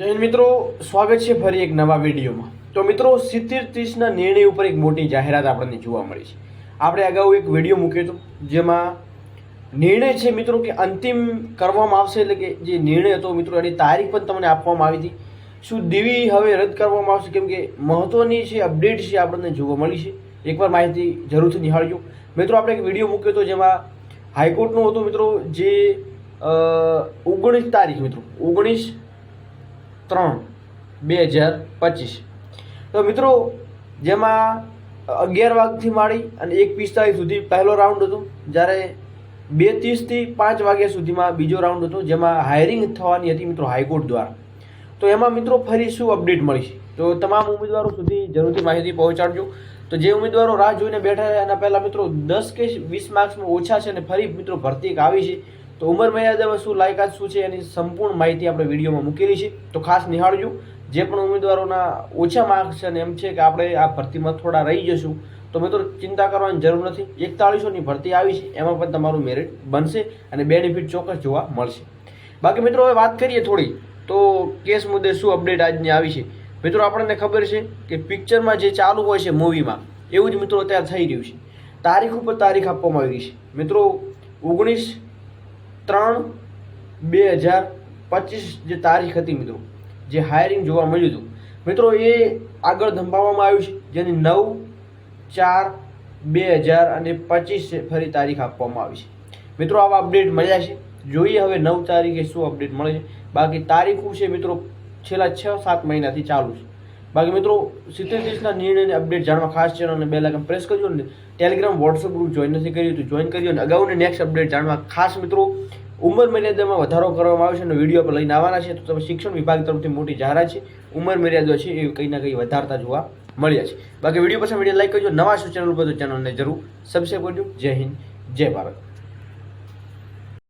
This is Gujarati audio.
હિન્દ મિત્રો, સ્વાગત છે ફરી એક નવા વિડીયોમાં. તો મિત્રો, સિત્તેર ત્રીસના નિર્ણય ઉપર એક મોટી જાહેરાત આપણને જોવા મળી છે. આપણે અગાઉ એક વીડિયો મૂક્યો હતો, જેમાં નિર્ણય છે મિત્રો કે અંતિમ કરવામાં આવશે, એટલે કે જે નિર્ણય હતો મિત્રો, એની તારીખ પણ તમને આપવામાં આવી હતી. શું દીવી હવે રદ કરવામાં આવશે? કેમ કે મહત્વની છે, અપડેટ છે, આપણને જોવા મળી છે. એકવાર માહિતી જરૂરથી નિહાળજો. મિત્રો, આપણે એક વીડિયો મૂક્યો હતો, જેમાં હાઈકોર્ટનો હતો મિત્રો, જે ઓગણીસ તારીખ મિત્રો, ઓગણીસ ત્રણ, બે હજાર પચીસ. તો મિત્રો, જેમાં અગિયાર વાગથી માંડી અને એક પિસ્તાળીસ સુધી પહેલો રાઉન્ડ હતો. જ્યારે બે ત્રીસથી પાંચ વાગ્યા સુધીમાં બીજો રાઉન્ડ હતો, જેમાં હાયરિંગ થવાની હતી મિત્રો હાઈકોર્ટ દ્વારા. તો એમાં મિત્રો ફરી શું અપડેટ મળી છે તો તમામ ઉમેદવારો સુધી જરૂરથી માહિતી પહોંચાડજો. તો જે ઉમેદવારો રાહ જોઈને બેઠા છે એના પહેલાં મિત્રો દસ કે વીસ માર્ક્સમાં ઓછા છે અને ફરી મિત્રો ભરતી એક આવી છે. તો ઉંમર મર્યાદામાં શું, લાયકાત શું છે એની સંપૂર્ણ માહિતી આપણે વિડીયોમાં મૂકેલી છે. તો ખાસ નિહાળજો. જે પણ ઉમેદવારોના ઓછા માર્ક્સ છે અને એમ છે કે આપણે આ ભરતીમાં થોડા રહી જશું, તો મિત્રો ચિંતા કરવાની જરૂર નથી. એકતાળીસોની ભરતી આવી છે, એમાં પણ તમારું મેરિટ બનશે અને બેનિફિટ ચોક્કસ જોવા મળશે. બાકી મિત્રો હવે વાત કરીએ થોડી. તો કેસ મુદ્દે શું અપડેટ આજની આવી છે? મિત્રો આપણને ખબર છે કે પિક્ચરમાં જે ચાલુ હોય છે મૂવીમાં એવું જ મિત્રો અત્યારે થઈ રહ્યું છે. તારીખ ઉપર તારીખ આપવામાં આવી છે. મિત્રો ઓગણીસ ત્રણ બે હજાર પચીસ જે તારીખ હતી મિત્રો, જે હાયરિંગ જોવા મળ્યું હતું. મિત્રો, એ આગળ ધંભાવવામાં આવ્યું છે, જેની નવ ચાર બે હજાર અને પચીસ ફરી તારીખ આપવામાં આવી છે. મિત્રો, આવા અપડેટ મળ્યા છે. જોઈએ હવે નવ તારીખે શું અપડેટ મળે છે. બાકી તારીખો છે મિત્રો, છેલ્લા છ સાત મહિનાથી ચાલુ છે. બાકી મિત્રો, સિત્તેર દિવસના નિર્ણયની અપડેટ જાણવા ખાસ ચેનલને બે લાખ પ્રેસ કરજો ને ટેલિગ્રામ વોટ્સઅપ ગ્રુપ જોઈન નથી કર્યું તો જોઈન કરજો અને અગાઉની નેક્સ્ટ અપડેટ જાણવા ખાસ મિત્રો, ઉંમર મર્યાદામાં વધારો કરવામાં આવ્યો છે અને વીડિયો પર લઈને આવવાના છે તો તમે શિક્ષણ વિભાગ તરફથી મોટી જાહેરાત છે. ઉંમર મર્યાદા છે એ કંઈ ના કંઈ વધારતા જોવા મળ્યા છે. બાકી વીડિયો પસંદ વીડિયો લાઈક કરજો. નવા શું ચેનલ ઉપર તો ચેનલને જરૂર સબસ્ક્રાઈબ કરજો. જય હિન્દ, જય ભારત.